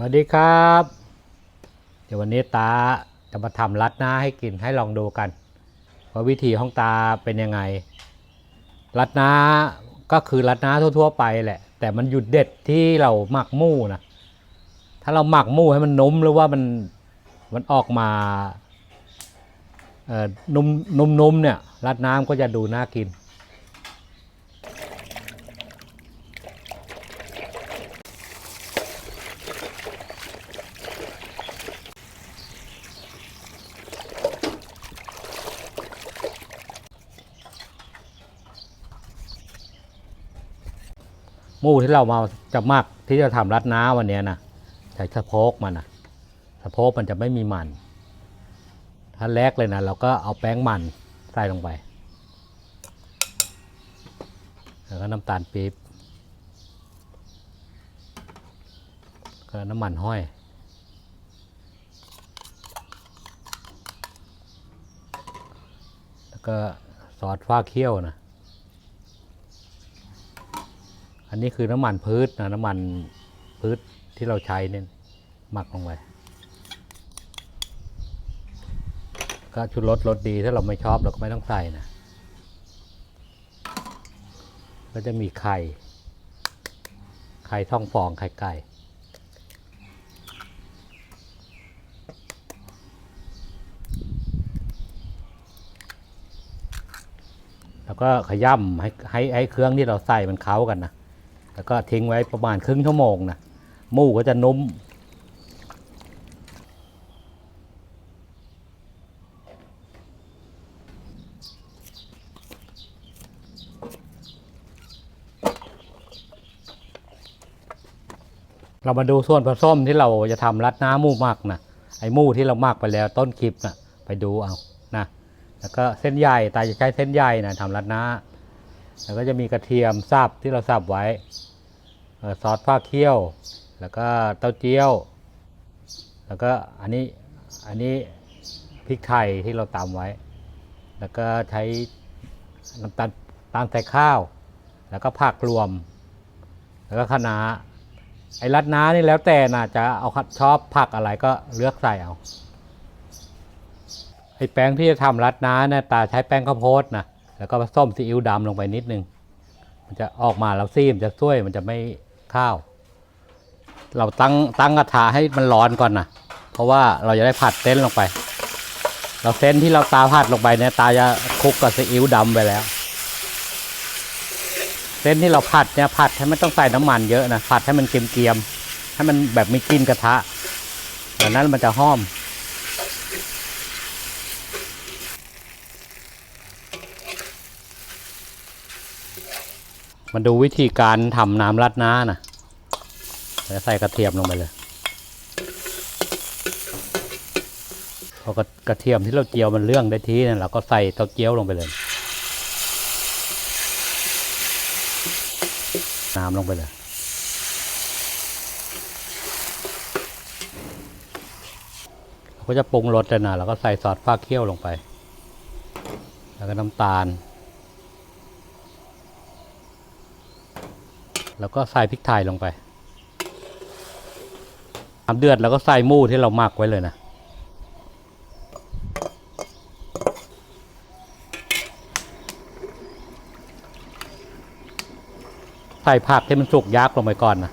สวัสดีครับ เดี๋ยววันนี้ตาจะมาทำรัดหน้าให้กินให้ลองดูกันว่าวิธีของตาเป็นยังไง รัดหน้าก็คือรัดหน้าทั่ว ๆ ไปแหละ แต่มันหยุดเด็ดที่เราหมักหมู่นะถ้าเราหมักหมู่ให้มันนุ่มหรือว่ามันมันออกมาเอ่อนุ่มนุ่มนุ่มเนี่ยรัดน้ำก็จะดูน่ากิน หมูที่เรามาจะหมักที่จะทำรัดน้าวันนี้นะใช้สะโพกมันนะสะโพกมันจะไม่มีมันถ้าแรกเลยนะเราก็เอาแป้งมันใส่ลงไป แล้วก็น้ำตาลปี๊บก็น้ำมันห้อยแล้วก็ซอสฟ้าเคี่ยวนะ อันนี้คือน้ำมันพืชนะน้ำมันพืชที่เราใช้เนี่ยหมักลงไปก็ชุดรสรสดีถ้าเราไม่ชอบเราก็ไม่ต้องใส่นะก็จะมีไข่ไข่ท่องฟองไข่ไก่แล้วก็ขย่ำให้ให้ให้เครื่องที่เราใส่มันเข้ากันนะ แล้วก็ทิ้งไว้ประมาณครึ่งชั่วโมงนะหมูก็จะนุ่มเรามาดูส่วนผสมที่เราจะทำรัดหน้าหมูหมักนะไอ้หมูที่เราหมักไปแล้วต้นคลิปนะไปดูเอานะแล้วก็เส้นใหญ่ตาจะใช้เส้นใหญ่นะทำรัดหน้า แล้วก็จะมีกระเทียมสับที่เราสับไว้ ซอสฟ้าเคี่ยว แล้วก็เต้าเจี้ยว แล้วก็อันนี้อันนี้พริกไทยที่เราตำไว้ แล้วก็ใช้น้ำตาลตาลใส่ข้าว แล้วก็ผักรวม แล้วก็คะน้าไอ้รัดน้านี่แล้วแต่นะจะเอาชอบผักอะไรก็เลือกใส่เอาไอ้แป้งที่จะทำรัดน้าเนี่ยตาใช้แป้งข้าวโพดนะแล้วก็ผสมซีอิ๊วดำลงไปนิดนึง มันจะออกมาแล้วซีมจะช่วยมันจะไม่ ข้าว เราตั้งตั้งกระทะให้มันร้อนก่อนนะเพราะว่าเราจะได้ผัดเส้นลงไป เราเส้นที่เราตาผัดลงไปเนี่ยตาจะคลุกกับซีอิ๊วดำไปแล้ว เส้นที่เราผัดเนี่ยผัดให้ไม่ต้องใส่น้ำมันเยอะนะผัดให้มันเกรียมๆให้มันแบบไม่กินกระทะแบบนั้นมันจะหอม มาดูวิธีการทำน้ำรัดหน้านะแล้วใส่กระเทียมลงไปเลยพอกระกระเทียมที่เราเจียวมันเรื่องได้ทีเนี่ยเราก็ใส่เต้าเจี้ยวลงไปเลยน้ำลงไปเลยเราก็จะปรุงรสเลยนะเราก็ใส่ซอสฟ้าเคี่ยวลงไป แล้วก็น้ำตาล แล้วก็ใส่พริกไทยลงไปน้ำเดือดแล้วก็ใส่หมูที่เราหมักไว้เลยนะใส่ผักที่มันสุกยักลงไปก่อนนะ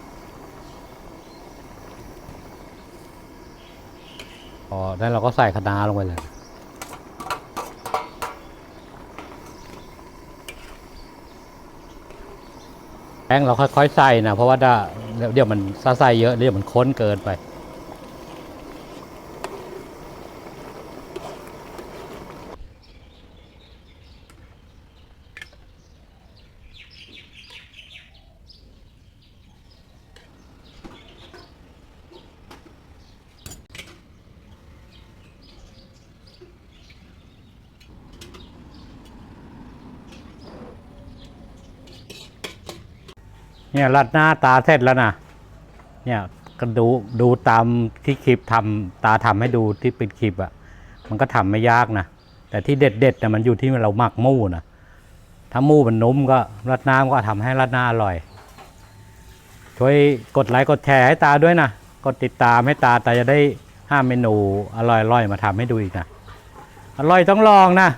พอนั้นเราก็ใส่คะน้าลงไปเลย แป้งเราค่อยๆใส่นะเพราะว่าเดี๋ยวมันซาใส่เยอะเดี๋ยวมันข้นเกินไป เนี่ยรัดหน้าตาเสร็จแล้วนะเนี่ยก็ดูดูตามที่คลิปทำตาทำให้ดูที่เป็นคลิปอะ่ะ มันก็ทำไม่ยากนะแต่ที่เด็ดเด็ดๆนะมันอยู่ที่เราหมักหมูนะถ้าหมูมันนุ่มก็รัดน้าก็ทำให้รัดหน้าอร่อย ช่วยกดไลค์กดแชร์ให้ตาด้วยนะกดติดตามให้ตาตาจะได้ห้าเมนูอร่อยๆมาทำให้ดูอีกนะอร่อยต้องลองนะ